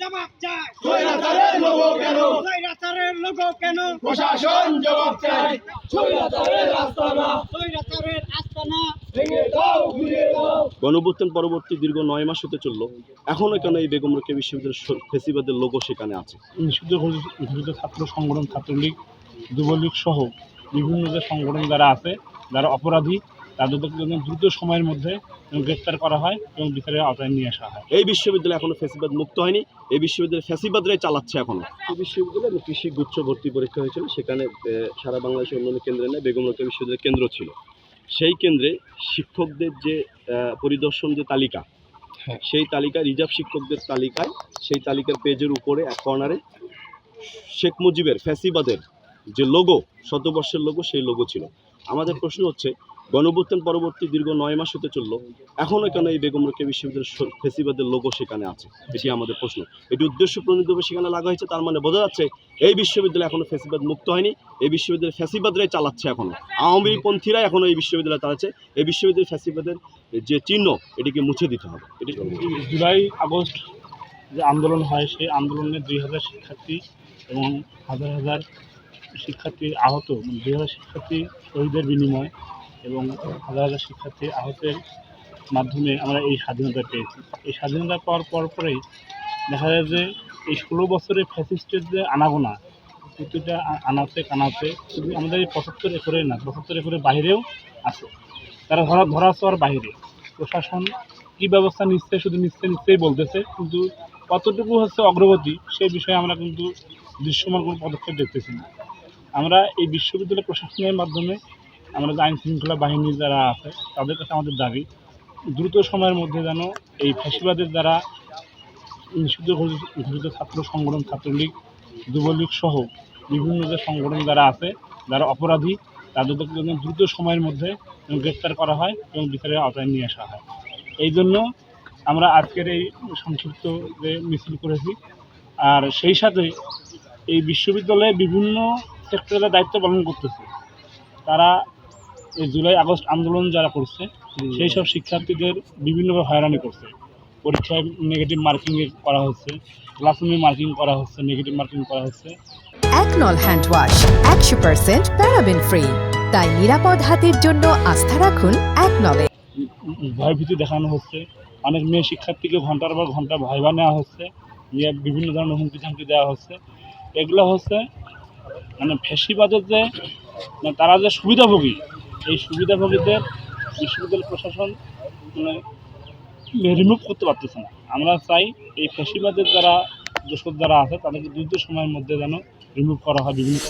জবাব চাই। স্বৈরাচারের লোগো কেন? স্বৈরাচারের লোগো কেন? প্রশাসন জবাব চাই। স্বৈরাচারের আস্তানা। স্বৈরাচারের আস্তানা। ভেঙে দাও ঘুরিয়ে দাও। গণভ্যুত্থান পরবর্তী দীর্ঘ নয় মাস হতে চলল। এখনও কেন এই বেগম রোকেয়া বিশ্ববিদ্যালয়ের ফেসিবাদের লোগো সেখানে আছে? নিষিদ্ধ ঘোষিত ঘোষিত ছাত্র সংগঠন ছাত্রলীগ যুবলীগ সহ বিভিন্ন যে সংগঠন যারা আছে যারা অপরাধী তাদেরকে যেন দ্রুত সময়ের মধ্যে গ্রেপ্তার করা হয় এবং বিচারের আওতায় নিয়ে আসা হয়। এই বিশ্ববিদ্যালয় এখনও ফেসিবাদ মুক্ত হয়নি। এই বিশ্ববিদ্যালয় ফেসিবাদরাই চালাচ্ছে এখনও। এই বিশ্ববিদ্যালয়ে কৃষি গুচ্ছ ভর্তি পরীক্ষা হয়েছিল সেখানে সারা বাংলাদেশের অন্যান্য কেন্দ্রে নেয় বেগম রোকেয়া বিশ্ববিদ্যালয়ের কেন্দ্র ছিল। সেই কেন্দ্রে শিক্ষকদের যে পরিদর্শন যে তালিকা সেই তালিকা রিজার্ভ শিক্ষকদের তালিকায় সেই তালিকার পেজের উপরে এক কর্নারে শেখ মুজিবের ফ্যাসিবাদের যে লোগো শতবর্ষের লোগো সেই লোগো ছিল। আমাদের প্রশ্ন হচ্ছে গণভ্যুত্থান পরবর্তী দীর্ঘ নয় মাস হতে চলল। এখনও কেন এই বেগম রোকেয়া বিশ্ববিদ্যালয়ের ফেসিবাদের লোগো সেখানে আছে? এটি আমাদের প্রশ্ন। এটি উদ্দেশ্য প্রণীতভাবে সেখানে লাগা হয়েছে, তার মানে বোঝা যাচ্ছে এই বিশ্ববিদ্যালয় এখনও ফেসিবাদ মুক্ত হয়নি। এই বিশ্ববিদ্যালয় ফ্যাসিবাদরাই চালাচ্ছে এখনও। আওয়ামী পন্থীরা এখনও এই বিশ্ববিদ্যালয় চালাচ্ছে এই বিশ্ববিদ্যালয় ফ্যাসিবাদের যে চিহ্ন, এটিকে মুছে দিতে হবে। এটি জুলাই আগস্ট যে আন্দোলন হয়, সেই আন্দোলনে দুই হাজার শিক্ষার্থী এবং হাজার হাজার শিক্ষার্থী আহত, দুই হাজার শিক্ষার্থী শহীদের বিনিময় এবং হাজার হাজার শিক্ষার্থী আহতের মাধ্যমে আমরা এই স্বাধীনতা পেয়েছি। এই স্বাধীনতা পাওয়ার পর পরেই দেখা যায় যে এই ষোলো বছরের ফ্যাসিস্টের যে আনাগোনা, প্রতিটা আনাতে কানাতে শুধু আমাদের এই পঁচাত্তর একরে না, পঁচাত্তর একরের বাইরেও আছে। তারা ধরা ধরা ছোঁয়ার বাইরে। প্রশাসন কী ব্যবস্থা নিচ্ছে শুধু নিচ্ছে নিশ্চয়ই বলতেছে, কিন্তু কতটুকু হচ্ছে অগ্রগতি সেই বিষয়ে আমরা কিন্তু দৃশ্যমান কোনো পদক্ষেপ দেখতেছি না। আমরা এই বিশ্ববিদ্যালয় প্রশাসনের মাধ্যমে আমরা যে আইন শৃঙ্খলা বাহিনী যারা আছে, তাদের কাছে আমাদের দাবি, দ্রুত সময়ের মধ্যে যেন এই ফ্যাসিবাদের দ্বারা নিষিদ্ধ ঘোষিত ছাত্র সংগঠন, ছাত্রলীগ, যুবলীগ সহ বিভিন্ন যে সংগঠন যারা আছে, যারা অপরাধী, তাদেরকে যেন দ্রুত সময়ের মধ্যে গ্রেপ্তার করা হয় এবং বিচারের আওতায় নিয়ে আসা হয়। এই জন্য আমরা আজকের এই সংক্ষিপ্ত যে মিছিল করেছি, আর সেই সাথে এই বিশ্ববিদ্যালয়ে বিভিন্ন সেক্টরে দায়িত্ব পালন করতেছে। তারা এই জুলাই আগস্ট আন্দোলন যারা করছে সেই সব শিক্ষার্থীদের বিভিন্নভাবে হয়রানি করছে। পরীক্ষায় নেগেটিভ মার্কিং করা হচ্ছে ক্লাসরুমে মার্কিং করা হচ্ছে নেগেটিভ মার্কিং করা হচ্ছে। একনল হ্যান্ড ওয়াশ একশো পার্সেন্ট প্যারাবেন ফ্রি তাই নিরাপদ হাতের জন্য আস্থা রাখুন একনলে ভয়ভীতি দেখানো হচ্ছে। অনেক মেয়ে শিক্ষার্থীকে ঘণ্টার পর ঘণ্টা ভাইবা নেওয়া হচ্ছে নিয়ে বিভিন্ন ধরনের হুমকি ধামকি দেওয়া হচ্ছে। এগুলো হচ্ছে মানে ফেসিবাদের যে মানে তারা যে সুবিধাভোগী এই সুবিধাভোগীদের বিশ্ববিদ্যালয় প্রশাসন মানে রিমুভ করতে পারতেছে না। আমরা চাই এই ফেসিবাদের যারা দোষর যারা আছে, তাদেরকে দ্রুত সময়ের মধ্যে যেন রিমুভ করা হয় বিভিন্ন